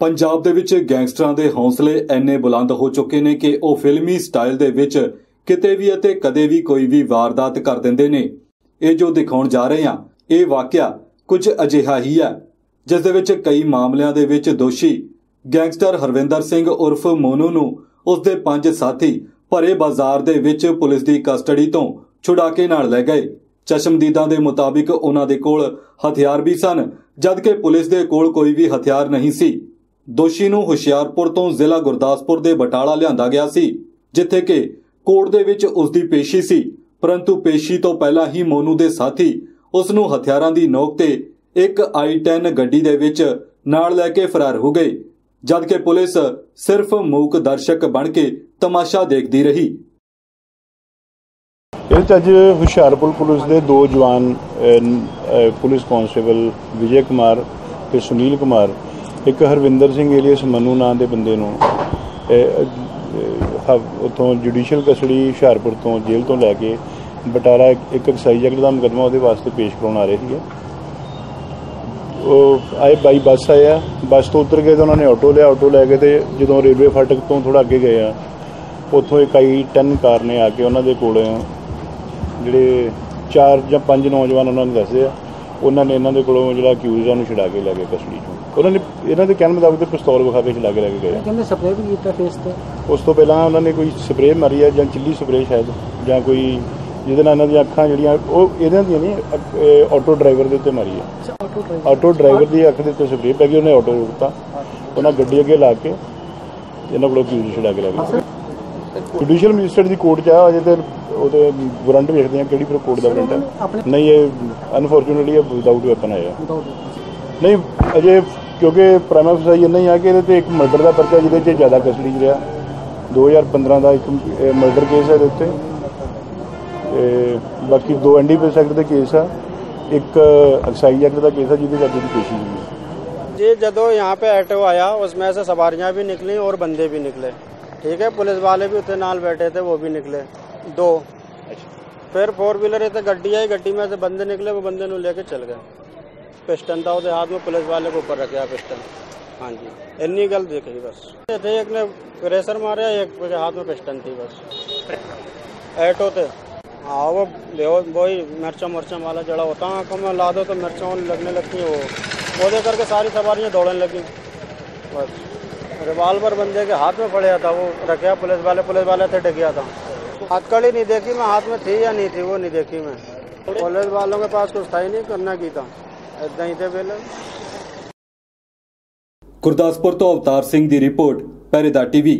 ਪੰਜਾਬ ਦੇ ਵਿੱਚ ਗੈਂਗਸਟਰਾਂ ਦੇ ਹੌਸਲੇ ਐਨੇ ਬੁਲੰਦ ਹੋ ਚੁੱਕੇ ਨੇ ਕਿ ਉਹ ਫਿਲਮੀ ਸਟਾਈਲ ਦੇ ਵਿੱਚ ਕਿਤੇ ਵੀ ਅਤੇ ਕਦੇ ਵੀ ਕੋਈ ਵੀ ਵਾਰਦਾਤ ਕਰ ਦਿੰਦੇ ਨੇ। ਇਹ ਜੋ ਦਿਖਾਉਣ ਜਾ ਰਹੇ ਆ ਇਹ ਵਾਕਿਆ ਕੁਝ ਅਜਿਹਾ ਹੀ ਹੈ, ਜਿਸ ਦੇ ਵਿੱਚ ਕਈ ਮਾਮਲਿਆਂ ਦੇ ਵਿੱਚ ਦੋਸ਼ੀ ਗੈਂਗਸਟਰ ਹਰਵਿੰਦਰ ਸਿੰਘ ਉਰਫ ਮੋਨੂ ਨੂੰ ਉਸ ਦੇ ਪੰਜ ਸਾਥੀ ਭਰੇ ਬਾਜ਼ਾਰ ਦੇ ਵਿੱਚ ਪੁਲਿਸ ਦੀ ਕਸਟਡੀ ਤੋਂ ਛੁਡਾ ਕੇ ਨਾਲ ਲੈ ਗਏ। ਚਸ਼ਮਦੀਦਾਂ ਦੇ ਮੁਤਾਬਿਕ ਉਹਨਾਂ ਦੇ ਕੋਲ ਹਥਿਆਰ ਵੀ ਸਨ, ਜਦਕਿ ਪੁਲਿਸ ਦੇ ਕੋਲ ਕੋਈ ਵੀ ਹਥਿਆਰ ਨਹੀਂ ਸੀ। ਦੋਸ਼ੀ ਨੂੰ ਹੁਸ਼ਿਆਰਪੁਰ ਤੋਂ ਜ਼ਿਲ੍ਹਾ ਗੁਰਦਾਸਪੁਰ ਦੇ ਬਟਾਲਾ ਲਿਆਂਦਾ ਗਿਆ ਸੀ, ਜਿੱਥੇ ਕਿ ਕੋਰਟ ਦੇ ਵਿੱਚ ਉਸ ਦੀ ਪੇਸ਼ੀ ਸੀ, ਪਰੰਤੂ ਪੇਸ਼ੀ ਤੋਂ ਪਹਿਲਾਂ ਹੀ ਮੋਨੂ ਦੇ ਸਾਥੀ ਉਸ ਨੂੰ ਹਥਿਆਰਾਂ ਦੀ ਨੋਕ ਤੇ ਇੱਕ i10 ਗੱਡੀ ਦੇ ਵਿੱਚ ਨਾਲ ਲੈ ਕੇ ਫਰਾਰ ਹੋ ਗਏ, ਜਦਕਿ ਪੁਲਿਸ ਸਿਰਫ ਮੂਕ ਦਰਸ਼ਕ ਬਣ ਕੇ ਤਮਾਸ਼ਾ ਦੇਖਦੀ ਰਹੀ। ਇਹ 'ਚ ਅੱਜ ਹੁਸ਼ਿਆਰਪੁਰ ਪੁਲਿਸ ਦੇ ਦੋ ਜਵਾਨ ਪੁਲਿਸ ਕਾਂਸਟੇਬਲ ਵਿਜੇ ਕੁਮਾਰ ਤੇ ਸੁਨੀਲ ਕੁਮਾਰ ਇੱਕ ਹਰਵਿੰਦਰ ਸਿੰਘ ਏਲੀਅਸ ਮਨੂ ਨਾਂ ਦੇ ਬੰਦੇ ਨੂੰ ਉਥੋਂ ਜੁਡੀਸ਼ੀਅਲ ਕਸਟਡੀ ਹੁਸ਼ਿਆਰਪੁਰ ਤੋਂ ਜੇਲ੍ਹ ਤੋਂ ਲੈ ਕੇ ਬਟਾਲਾ ਇੱਕ ਇੱਕ ਐਕਸਾਈਜ਼ ਐਕਟ ਦਾ ਮੁਕੱਦਮਾ ਉਹਦੇ ਵਾਸਤੇ ਪੇਸ਼ ਕਰਾਉਣ ਆ ਰਹੇ ਸੀਗੇ ਉਹ ਆਏ ਬਾਈ ਬੱਸ ਆਏ ਆ ਬੱਸ ਤੋਂ ਉਤਰ ਗਏ ਤਾਂ ਉਹਨਾਂ ਨੇ ਆਟੋ ਲਿਆ, ਆਟੋ ਲੈ ਕੇ ਤੇ ਜਦੋਂ ਰੇਲਵੇ ਫਾਟਕ ਤੋਂ ਥੋੜਾ ਅੱਗੇ ਗਏ ਆ, ਉੱਥੋਂ ਇੱਕ ਆਈ 10 ਕਾਰ ਨੇ ਆ ਕੇ ਉਹਨਾਂ ਦੇ ਕੋਲ, ਜਿਹੜੇ ਚਾਰ ਜਾਂ ਪੰਜ ਨੌਜਵਾਨ ਉਹਨਾਂ ਨੂੰ ਦੱਸਦੇ ਆ, ਉਹਨਾਂ ਨੇ ਇਹਨਾਂ ਦੇ ਕੋਲੋਂ ਜਿਹੜਾ ਅਕਿਊਜ਼ਡ ਨੂੰ ਛੁਡਾ ਕੇ ਲੈ ਗਏ ਕਸਟਡੀ ਚੋਂ। ਉਹਨਾਂ ਨੇ ਇਹਨਾਂ ਦੇ ਕਹਿਣ ਮੁਤਾਬਕ ਤੇ ਪਿਸਤੌਲ ਵਿਖਾ ਕੇ ਛੁਡਾ ਕੇ ਲੈ ਕੇ ਗਏ ਆ। ਕਹਿੰਦੇ ਸਪਰੇਅ ਵੀ ਕੀਤਾ ਫੇਸ ਤੇ। ਉਸ ਤੋਂ ਪਹਿਲਾਂ ਉਹਨਾਂ ਨੇ ਕੋਈ ਸਪਰੇਅ ਮਾਰੀ ਆ ਜਾਂ ਚਿੱਲੀ ਸਪਰੇਅ ਸ਼ਾਇਦ ਜਾਂ ਕੋਈ ਜਿਹਦੇ ਨਾਲ ਇਹਨਾਂ ਦੀਆਂ ਅੱਖਾਂ ਜਿਹੜੀਆਂ ਉਹ ਇਹਨਾਂ ਦੀਆਂ ਨਹੀਂ ਆਟੋ ਡਰਾਈਵਰ ਦੇ ਉੱਤੇ ਮਾਰੀ ਆ। ਅੱਛਾ ਆਟੋ ਡਰਾਈਵਰ ਆਟੋ ਡਰਾਈਵਰ ਦੀ ਅੱਖ ਦੇ ਉੱਤੇ ਸਪਰੇਅ ਪੈ ਗਈ ਉਹਨੇ ਆਟੋ ਰੋਕਤਾ। ਉਹਨਾਂ ਗੱਡੀ ਅੱਗੇ ਲਾ ਕੇ ਇਹਨਾਂ ਕੋਲੋਂ ਕਿਉਂ ਛੁਡਾ ਕੇ ਲੈ ਗਏ। ਜੁਡੀਸ਼ੀਅਲ ਮੈਜਿਸਟਰੇਟ ਦੀ ਕੋਰਟ 'ਚ ਆ ਅਜੇ ਤੇ ਉਹਦੇ ਵਾਰੰਟ ਵੇਖਦੇ ਆ ਕਿਹੜੀ ਪਰ ਕੋਰਟ ਦਾ ਵਾਰੰਟ ਹੈ ਆਪਣੇ ਨਹੀਂ ਇਹ ਅਨਫੋਰਚੂਨਟਲੀ ਇਹ ਵਿਦਆਊਟ ਵੈਪਨ ਆਇਆ ਵਿਦਾਊਟ ਨਹੀਂ ਅਜੇ ਕਿਉਂਕਿ ਪ੍ਰਾਈਮਾ ਫਸਾਈ ਇੰਨਾ ਹੀ ਆ ਕਿ ਇਹਦੇ ਤੇ ਇੱਕ ਮਰਡਰ ਦਾ ਪਰਚਾ ਜਿਹਦੇ 'ਚ ਜ਼ਿਆਦਾ ਕਸਟਡੀ 'ਚ ਰਿਹਾ 2015 ਦਾ ਇੱਕ ਮਰਡਰ ਕੇਸ ਹੈ ਇਹਦੇ ਉੱਤੇ ਤੇ ਬਾਕੀ ਦੋ ਐਨਡੀਪੀਐਸ ਐਕਟ ਦੇ ਕੇਸ ਆ ਇੱਕ ਐਕਸਾਈਜ਼ ਐਕਟ ਦਾ ਕੇਸ ਆ ਜਿਹਦੇ ਵਿੱਚ ਦੀ ਪੇਸ਼ੀ ਹੋਈ ਹੈ जी जदो यहाँ पे ऑटो आया उसमें से सवारियाँ भी निकली और बंदे भी निकले ठीक है पुलिस वाले भी उतने नाल बैठे थे वो भी निकले दो फिर फोर व्हीलर इतने गड्डी आई गड्डी में से बंदे निकले वो बंदे नु लेके चल गए पिस्टन था उसके हाथ में पुलिस वाले को ऊपर रखा पिस्टन। हाँ जी। इन्नी गल दिखी बस। थे एक ने प्रेशर मारा एक के हाथ में पिस्टन थी बस। ऐटो थे हाँ वो वही मिर्चा मिर्चा वाला जड़ा होता है आँखों में ला दो तो मिर्चा लगने लगती है वो वो दे करके सारी सवारियाँ दौड़ने लगी। बस। रिवाल्वर बंदे के हाथ में पड़ा था, वो रखा पुलिस वाले पुलिस वाले थे डगिया था। हथकड़ी नहीं देखी मैं, हाथ में थी या नहीं थी, वो नहीं देखी मैं। पुलिस वालों के पास कुछ था ही नहीं, करना की था। ਇਦਾਂ ਹੀ ਤੇ ਬਿੱਲ। ਗੁਰਦਾਸਪੁਰ ਤੋਂ ਅਵਤਾਰ ਸਿੰਘ ਦੀ ਰਿਪੋਰਟ ਪਹਿਰੇਦਾਰ ਟੀਵੀ।